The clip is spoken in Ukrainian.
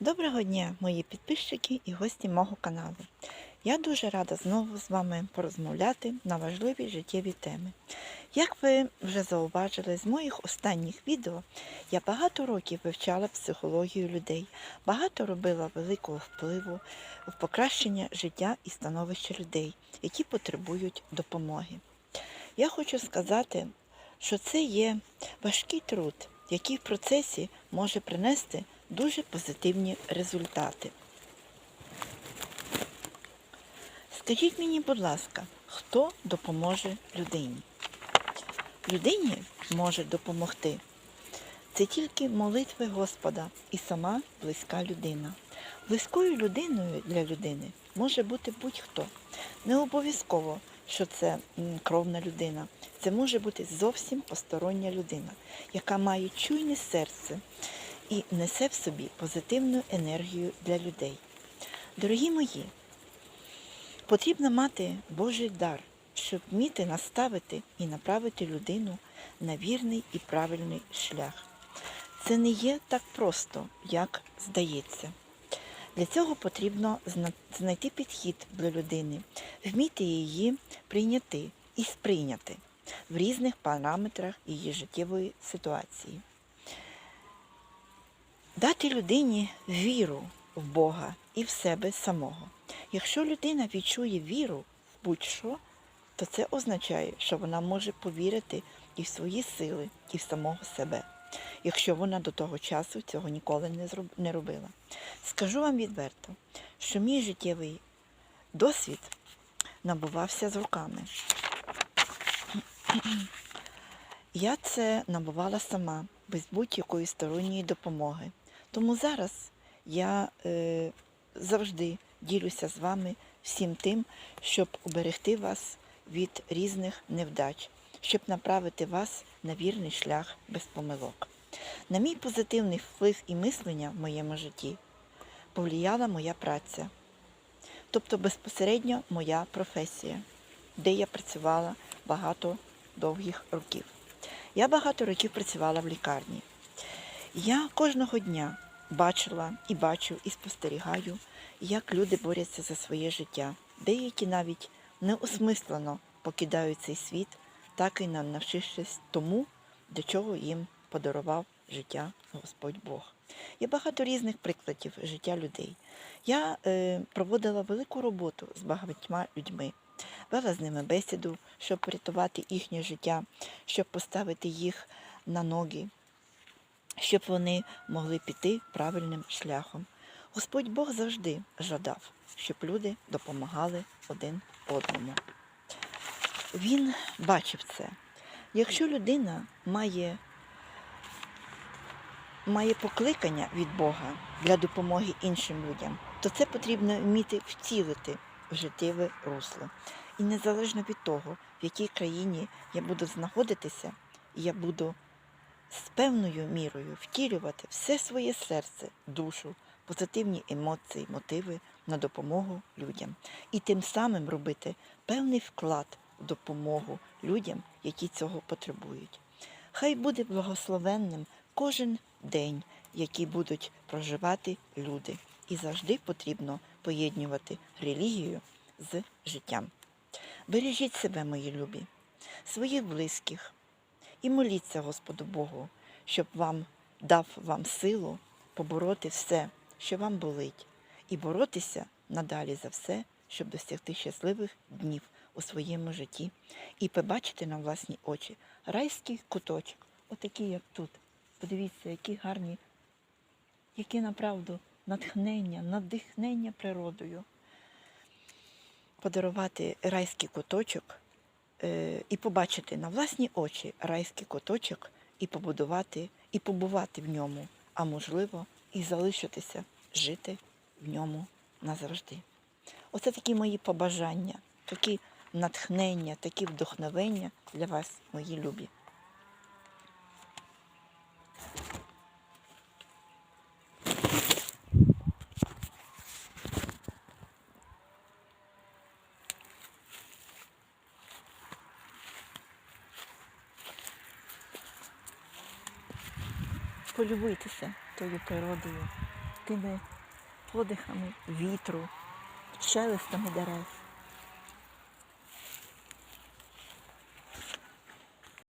Доброго дня, мої підписчики і гості мого каналу. Я дуже рада знову з вами порозмовляти на важливі життєві теми. Як ви вже зауважили з моїх останніх відео, я багато років вивчала психологію людей, багато робила великого впливу в покращення життя і становища людей, які потребують допомоги. Я хочу сказати, що це є важкий труд, який в процесі може принести дуже позитивні результати. Скажіть мені, будь ласка, хто допоможе людині? Людині може допомогти. Це тільки молитви Господа і сама близька людина. Близькою людиною для людини може бути будь-хто. Не обов'язково, що це кровна людина. Це може бути зовсім постороння людина, яка має чуйне серце і несе в собі позитивну енергію для людей. Дорогі мої, потрібно мати Божий дар, щоб вміти наставити і направити людину на вірний і правильний шлях. Це не є так просто, як здається. Для цього потрібно знайти підхід до людини, вміти її прийняти і сприйняти в різних параметрах її життєвої ситуації. Дати людині віру в Бога і в себе самого. Якщо людина відчує віру в будь-що, то це означає, що вона може повірити і в свої сили, і в самого себе, якщо вона до того часу цього ніколи не робила. Скажу вам відверто, що мій життєвий досвід набувався з руками. Я це набувала сама, без будь-якої сторонньої допомоги. Тому зараз я е, завжди ділюся з вами всім тим, щоб уберегти вас від різних невдач, щоб направити вас на вірний шлях без помилок. На мій позитивний вплив і мислення в моєму житті повлияла моя праця, тобто безпосередньо моя професія, де я працювала багато довгих років. Я багато років працювала в лікарні. Я кожного дня бачила і бачу, і спостерігаю, як люди борються за своє життя. Деякі навіть неосмислено покидають цей світ, так і навчившись тому, до чого їм подарував життя Господь Бог. Є багато різних прикладів життя людей. Я е, проводила велику роботу з багатьма людьми, вела з ними бесіду, щоб врятувати їхнє життя, щоб поставити їх на ноги, щоб вони могли піти правильним шляхом. Господь Бог завжди жадав, щоб люди допомагали один одному. Він бачив це. Якщо людина має, має покликання від Бога для допомоги іншим людям, то це потрібно вміти втілити в життєве русло. І незалежно від того, в якій країні я буду знаходитися, я буду з певною мірою втілювати все своє серце, душу, позитивні емоції, мотиви на допомогу людям. І тим самим робити певний вклад допомогу людям, які цього потребують. Хай буде благословенним кожен день, який будуть проживати люди. І завжди потрібно поєднувати релігію з життям. Бережіть себе, мої любі, своїх близьких, і моліться Господу Богу, щоб вам дав вам силу побороти все, що вам болить, і боротися надалі за все, щоб досягти щасливих днів у своєму житті і побачити на власні очі райський куточок, отакий, як тут. Подивіться, які гарні, які направду натхнення, надихнення природою. Подарувати райський куточок е, і побачити на власні очі райський куточок і побудувати, і побувати в ньому, а можливо, і залишитися жити в ньому назавжди. Оце такі мої побажання, такі натхнення, такі вдохновення для вас, мої любі. полюбуйтеся тою природою, тими подихами вітру, шелестами дерев.